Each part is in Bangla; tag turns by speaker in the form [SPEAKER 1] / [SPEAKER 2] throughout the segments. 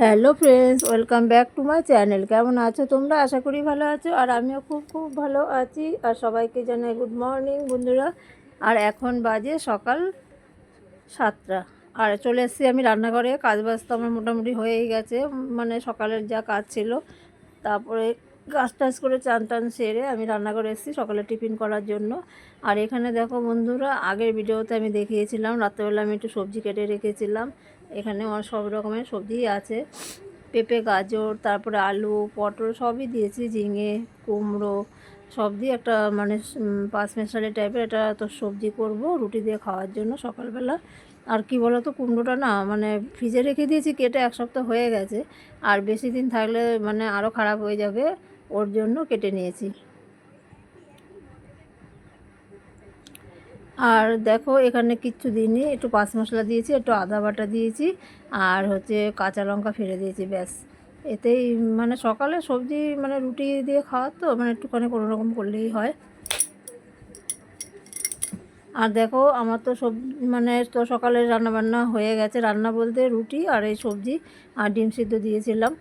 [SPEAKER 1] Hello friends welcome back to my channel কেমন আছো তোমরা? আশা করি ভালো আছো। আর আমিও খুব খুব ভালো আছি। আর সবাইকে জানাই গুড মর্নিং বন্ধুরা। আর এখন বাজে সকাল সাতটা। আর চলে এসেছি আমি রান্নাঘরে। কাজ বাজ তো আমার মোটামুটি হয়েই গেছে। মানে সকালের যা কাজ ছিল। তারপরে কাজ টাজ করে চান টান সেরে আমি রান্নাঘরে এসেছি সকালে টিফিন করার জন্য। আর এখানে দেখো বন্ধুরা, আগের ভিডিওতে আমি দেখিয়েছিলাম, রাত্রেবেলা আমি একটু সবজি কেটে রেখেছিলাম। এখানে আমার সব রকমের সবজিই আছে। পেঁপে, গাজর, তারপরে আলু, পটল সবই দিয়েছি, ঝিঙে, কুমড়ো সব দিয়ে একটা মানে পাঁচ মেশালি টাইপের একটা তো সবজি করব রুটি দিয়ে খাওয়ার জন্য সকালবেলা। আর কি বলো তো কুমড়োটা না মানে ফ্রিজে রেখে দিয়েছি, কেটে এক সপ্তাহ হয়ে গেছে। আর বেশি দিন থাকলে মানে আরও খারাপ হয়ে যাবে, ওর জন্য কেটে নিয়েছি। আর দেখো, এখানে কিচ্ছু দিইনি। একটু পাঁচ মশলা দিয়েছি, একটু আদা বাটা দিয়েছি, আর হচ্ছে কাঁচা লঙ্কা ফেলে দিয়েছি, ব্যাস। এতেই মানে সকালে সবজি মানে রুটি দিয়ে খাওয়ার তো মানে একটুখানি কোনো রকম করলেই হয়। আর দেখো, আমার তো সব মানে তো সকালে রান্না বান্না হয়ে গেছে। রান্না বলতে রুটি আর এই সবজি, আর ডিম সিদ্ধ দিয়েছিলাম।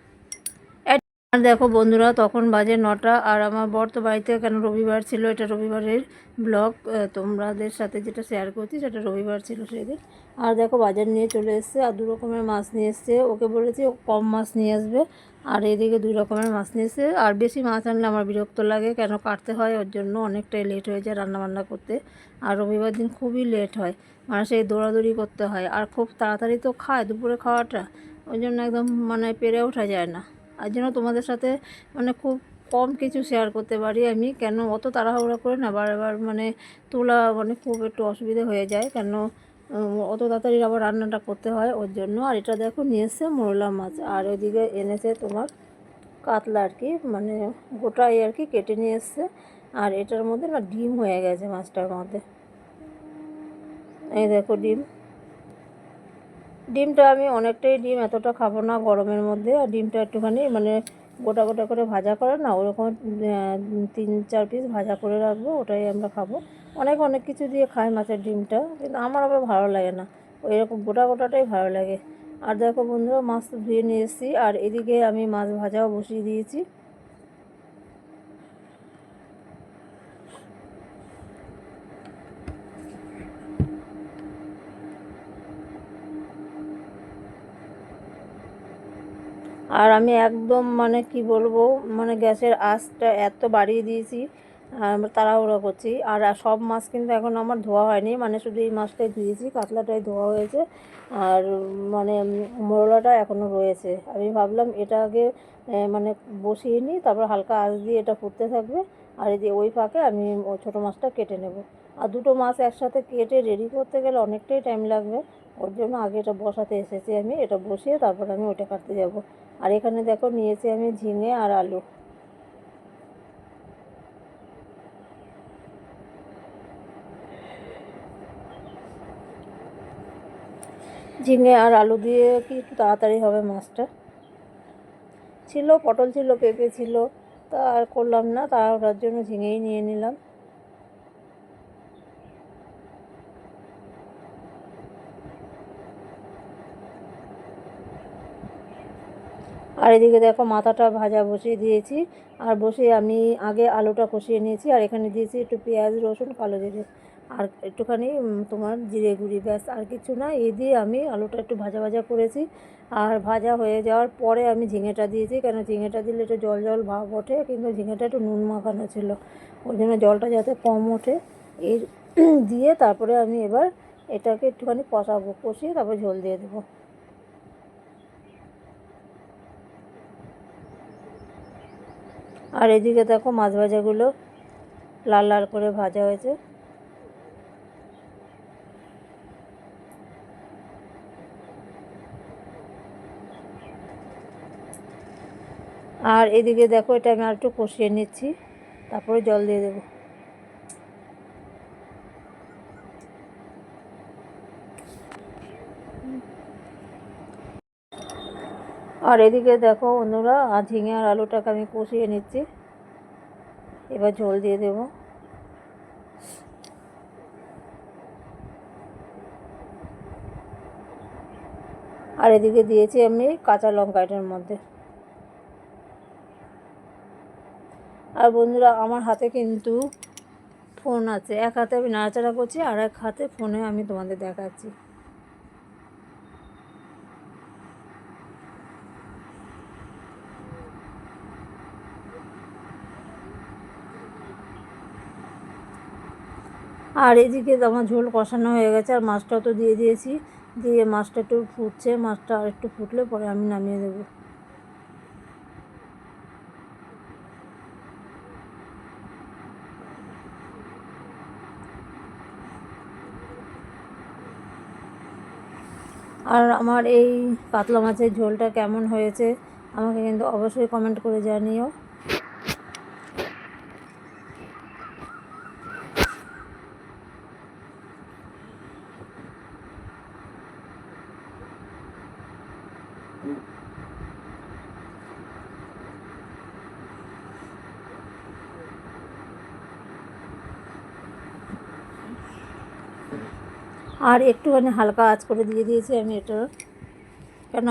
[SPEAKER 1] আর দেখো বন্ধুরা, তখন বাজে নটা আর আমার বর তো বাড়িতে কেন রবিবার ছিল, এটা রবিবারের ব্লগ তোমাদের সাথে যেটা শেয়ার করছি সেটা রবিবার ছিল সেদিন। আর দেখো বাজার নিয়ে চলে এসছে আর দু রকমের মাছ নিয়ে এসছে। ওকে বলেছি ও কম মাছ নিয়ে আসবে আর এদিকে দুই রকমের মাছ নিয়ে এসছে। আর বেশি মাছ আনলে আমার বিরক্ত লাগে, কেন কাটতে হয়? ওর জন্য অনেকটাই লেট হয়ে যায় রান্নাবান্না করতে। আর রবিবার দিন খুবই লেট হয় মানে সেই দৌড়াদৌড়ি করতে হয়। আর খুব তাড়াতাড়ি তো খায়, দুপুরে খাওয়াটা। ওই জন্য একদম মানে পেরে ওঠা যায় না। আর জন্য তোমাদের সাথে মানে খুব কম কিছু শেয়ার করতে পারি আমি। কেন অত তাড়াহুড়া করে না, বারবার মানে তোলা মানে খুব একটু অসুবিধা হয়ে যায়। কেন অত তাড়াতাড়ি আবার রান্নাটা করতে হয় ওর জন্য। আর এটা দেখো, নিয়ে এসছে মোরলা মাছ। আর ওইদিকে এনেছে তোমার কাতলা আর কি মানে গোটাই আর কি কেটে নিয়ে এসছে। আর এটার মধ্যে না ডিম হয়ে গেছে মাছটার মধ্যে। এই দেখো ডিম। ডিমটা আমি অনেকটাই ডিম, এতটা খাব না গরমের মধ্যে। আর ডিমটা একটুখানি মানে গোটা গোটা করে ভাজা করে না, ওরকম তিন, চার পিস ভাজা করে রাখব, ওটাই আমরা খাব। অনেক অনেক কিছু দিয়ে খাই মাছের ডিমটা, কিন্তু আমার আবার ভালো লাগে না। ওই রকম গোটা গোটাটাই ভালো লাগে। আর দেখো বন্ধুরা, মাছ তো ধুয়ে নিয়ে এসেছি। আর এদিকে আমি মাছ ভাজাও বসিয়ে দিয়েছি। আর আমি একদম মানে কি বলব মানে গ্যাসের আঁচটা এত বাড়িয়ে দিয়েছি তাড়াহুড়ো করছি। আর সব মাছ কিন্তু এখন আমার ধোয়া হয়নি মানে শুধু এই মাছটাই ধুয়েছি, কাতলাটাই ধোয়া হয়েছে, আর মানে মোরলাটা এখনও রয়েছে। আমি ভাবলাম এটা আগে মানে বসিয়ে নিই, তারপর হালকা আঁচ দিয়ে এটা ফুটতে থাকবে, আর যে ওই ফাঁকে আমি ছোটো মাছটা কেটে নেব। আর দুটো মাছ একসাথে কেটে রেডি করতে গেলে অনেকটাই টাইম লাগবে ওর জন্য আগে এটা বসাতে এসেছি আমি, এটা বসিয়ে তারপর আমি ওটা কাটতে যাব। আর এখানে দেখো নিয়েছি আমি ঝিঙে আর আলু। ঝিঙে আর আলু দিয়ে কি একটু তাড়াতাড়ি হবে মাছটা? ছিল, পটল ছিল, পেঁপে ছিল, তা আর করলাম না, তাড়াহুড়ার জন্য ঝিঙেই নিয়ে নিলাম। আর এদিকে দেখো মাথাটা ভাজা বসিয়ে দিয়েছি। আর বসিয়ে আমি আগে আলুটা কষিয়ে নিয়েছি, আর এখানে দিয়েছি একটু পেঁয়াজ, রসুন, কালো জিরে। আর একটুখানি তোমার জিরে গুঁড়ি, ব্যাস, আর কিছু না। এই দিয়ে আমি আলুটা একটু ভাজা ভাজা করেছি। আর ভাজা হয়ে যাওয়ার পরে আমি ঝিঙেটা দিয়েছি, কেন ঝিঙেটা দিলে একটু জল জল ভাব ওঠে, কিন্তু ঝিঙেটা একটু নুন মাখানো ছিল। ওই জন্য জলটা যাতে কম ওঠে। এর দিয়ে তারপরে আমি এবার এটাকে একটুখানি কষাবো, কষিয়ে তারপর ঝোল দিয়ে দেবো। আর এদিকে দেখো মাছ ভাজাগুলো লাল লাল করে ভাজা হয়েছে। আর এদিকে দেখো এটা আমি আর একটু কষিয়ে নিচ্ছি, তারপরে জল দিয়ে দেবো। আর এদিকে দেখো বন্ধুরা, আর ঝিঙে আর আলুটাকে আমি কষিয়ে নিচ্ছি। এবার ঝোল দিয়ে দেবো। আর এদিকে দিয়েছি আমি কাঁচা লঙ্কা এটার মধ্যে। আর বন্ধুরা, আমার হাতে কিন্তু ফোন আছে। এক হাতে আমি নাড়াচাড়া করছি, আর এক হাতে ফোনে আমি তোমাদের দেখাচ্ছি। আর এদিকে আমার ঝোল কষানো হয়ে গেছে, আর মাছটাও তো দিয়ে দিয়েছি। দিয়ে মাছটা একটু ফুটছে, মাছটা আর একটু ফুটলে পরে আমি নামিয়ে দেবো। আর আমার এই কাতলা মাছের ঝোলটা কেমন হয়েছে, আমাকে কিন্তু অবশ্যই কমেন্ট করে জানিও। আর একটুখানি হালকা আঁচ করে দিয়ে দিয়েছি আমি এটা। কেন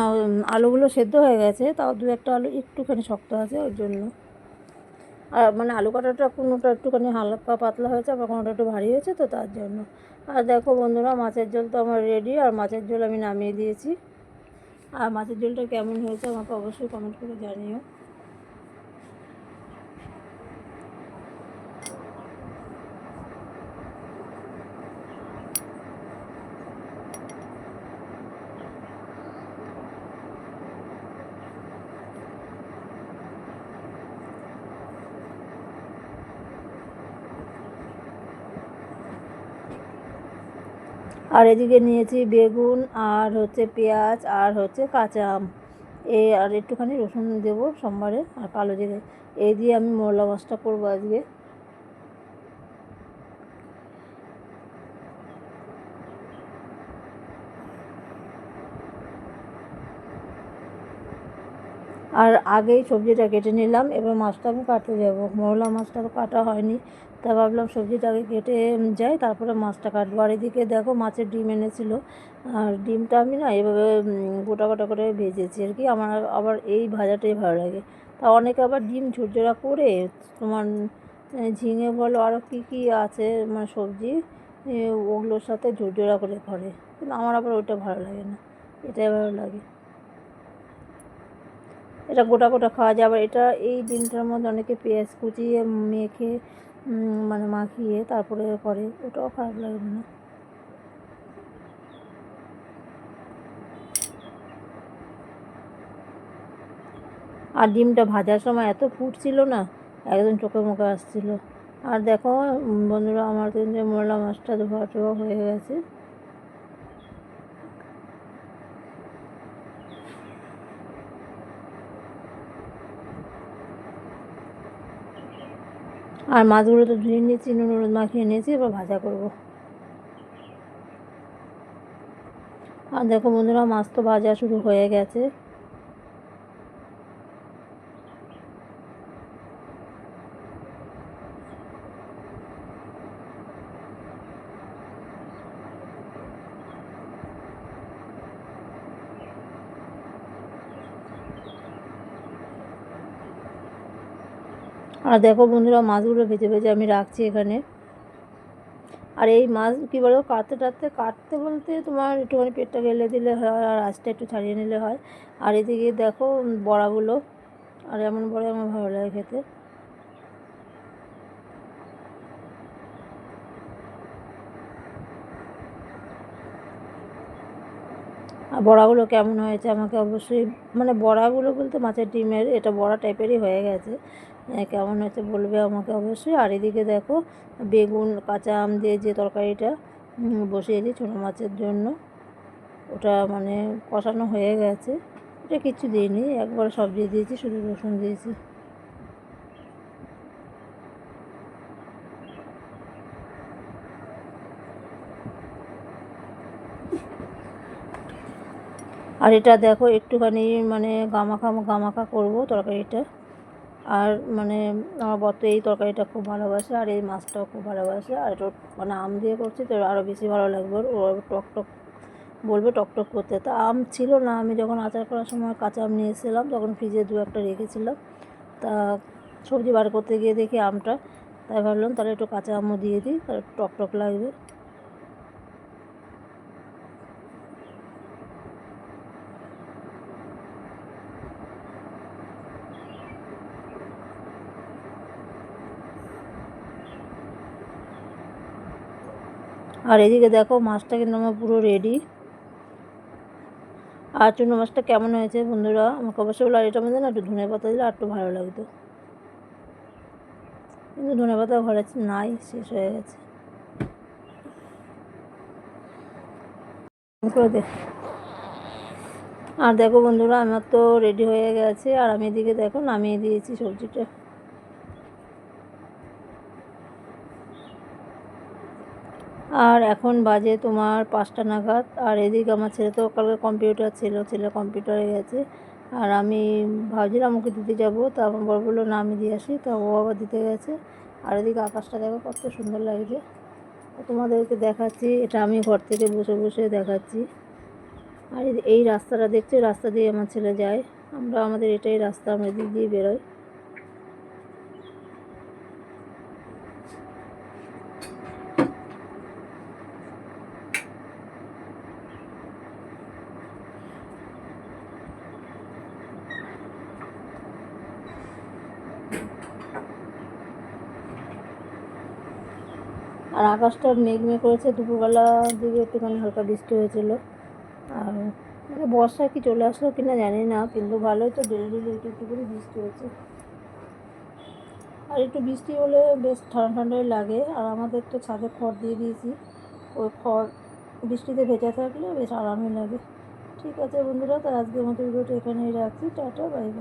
[SPEAKER 1] আলুগুলো সেদ্ধ হয়ে গেছে, তাও দু একটা আলু একটুখানি শক্ত আছে ওই জন্য। আর মানে আলু কাটাটা কোনোটা একটুখানি হালকা পাতলা হয়েছে, আবার কোনোটা একটু ভারী হয়েছে তো তার জন্য। আর দেখো বন্ধুরা, মাছের ঝোল তো আমার রেডি আর মাছের ঝোল আমি নামিয়ে দিয়েছি। আর মাছের ঝোলটা কেমন হয়েছে আমাকে অবশ্যই কমেন্ট করে জানিও। আর এদিকে নিয়েছি বেগুন, আর হচ্ছে পেঁয়াজ, আর হচ্ছে কাঁচা আম। এই আর একটুখানি রসুন দেবো সোমবারে, আর কালো জিরে। এই দিয়ে আমি মোরলা মাছটা করব আজকে। আর আগেই সবজিটা কেটে নিলাম, এবার মাছটা আমি কাটতে যাব। মরলা মাছটা তো কাটা হয়নি। তা ভাবলাম সবজিটাকে কেটে যাই, তারপরে মাছটা কাটবো। আর এদিকে দেখো মাছের ডিম এনেছিল। আর ডিমটা আমি না এভাবে গোটা গোটা করে ভেজেছি আর কি। আমার আবার এই ভাজাটাই ভালো লাগে। তা অনেকে আবার ডিম ঝুরঝুরা করে, তোমার ঝিঙে বলো আরও কী কী আছে মানে সবজি ওগুলোর সাথে ঝুরঝুরা করে করে। কিন্তু আমার আবার ওইটা ভালো লাগে না। এটাই ভালো লাগে। এটা গোটা গোটা খাওয়া যায়। আবার এটা এই ডিমটার মধ্যে অনেকে পেঁয়াজ কুচিয়ে মেখে মানে মাখিয়ে তারপরে করে ওটাও খারাপ লাগবে না আর ডিমটা ভাজার সময় এত ফুটছিল না, একদম চোখে মুখে আসছিল। আর দেখো বন্ধুরা, আমার কিন্তু মোরলা মাছটা ধোয়া টোয়া হয়ে গেছে। আর মাছগুলো তো ধুয়ে নিয়েছি, নুন, হলুদ মাখিয়ে নিয়েছি, এবার ভাজা করব। আর দেখো বন্ধুরা, মাছ তো ভাজা শুরু হয়ে গেছে। আর দেখো বন্ধুরা, মাছগুলো ভেজে ভেজে আমি রাখছি এখানে। আর এই মাছ কী বলো, কাটতে টাটতে, কাটতে বলতে তোমার একটুখানি পেটটা গেলে দিলে হয় আর আঁচটা একটু ছাড়িয়ে নিলে হয়। আর এদিকে দেখো বড়াগুলো, আর এমন বড়া আমার ভালো লাগে খেতে। আর বড়াগুলো কেমন হয়েছে আমাকে অবশ্যই মানে বড়াগুলো বলতে মাছের ডিমের, এটা বড়া টাইপেরই হয়ে গেছে। কেমন হয়েছে বলবে আমাকে অবশ্যই। আর এদিকে দেখো বেগুন কাঁচা আম দিয়ে যে তরকারিটা উম, বসিয়েছি ছোটো মাছের জন্য। ওটা মানে কষানো হয়ে গেছে। ওটা কিচ্ছু দিইনি একবার সবজি দিয়েছি শুধু রসুন দিয়েছি। আর এটা দেখো একটুখানি মানে গামাখা গামাখা করব তরকারিটা। আর মানে আমার বর এই তরকারিটা খুব ভালোবাসে আর এই মাছটাও খুব ভালোবাসে আর এটা মানে আম দিয়ে করছি তো আরও বেশি ভালো লাগবে ওর টক টক বলবে টকটক করতে। তা আম ছিল না, আমি যখন আচার করার সময় কাঁচা আম নিয়ে এসেছিলাম তখন ফ্রিজে দু একটা রেখেছিলাম। তা সবজি বার করতে গিয়ে দেখি আমটা, তাই ভাবলাম তাহলে একটু কাঁচা আমও দিয়ে দিই, তাহলে একটু টক টক লাগবে। আর এদিকে দেখো মাছটা কিন্তু আমার পুরো রেডি আর চুনো মাছটা কেমন হয়েছে বন্ধুরা? আমাকে অবশ্যই বলো, আর এটার মধ্যে না একটু ধনে পাতা দিলে আর একটু ভালো লাগতো। কিন্তু ধনে পাতা ঘরে নাই, শেষ হয়ে গেছে। আর দেখো বন্ধুরা, আমার তো রেডি হয়ে গেছে। আর আমি এদিকে দেখো নামিয়ে দিয়েছি সবজিটা। আর এখন বাজে তোমার পাঁচটা নাগাদ। আর এদিকে আমার ছেলে তো কালকে কম্পিউটার ছিল, ছেলে কম্পিউটারে গেছে। আর আমি ভাবছিলাম ওকে দিতে যাব, তা আমার বড় বলল, না, আমি দিয়ে আসি। তা ও আবার দিতে গেছে। আর এদিকে আকাশটা দেখো কত সুন্দর লাগছে। তোমাদেরকে দেখাচ্ছি, এটা আমি ঘর থেকে বসে বসে দেখাচ্ছি। আর এই- রাস্তাটা দেখছি? রাস্তা দিয়ে আমার ছেলে যায়। আমরা, আমাদের এটাই রাস্তা, আমরা এদিক দিয়ে বেরোই আর আকাশটা মেঘ মেঘ করেছে দুপুরবেলার দিকে একটুখানি হালকা বৃষ্টি হয়েছিল। আর মানে বর্ষা কি চলে আসলো কিনা জানি না, কিন্তু ভালোই তো ডেলি ডেলি একটু একটু করে বৃষ্টি হয়েছে আর একটু বৃষ্টি হলে বেশ ঠান্ডা ঠান্ডাই লাগে, আর আমাদের তো ছাদে খড় দিয়ে দিয়েছি। ওই খড় বৃষ্টিতে ভেজা থাকলে বেশ আরামই লাগে। ঠিক আছে বন্ধুরা তো আজকের মতো ভিডিওটা এখানেই রাখছি। Tata, bye bye.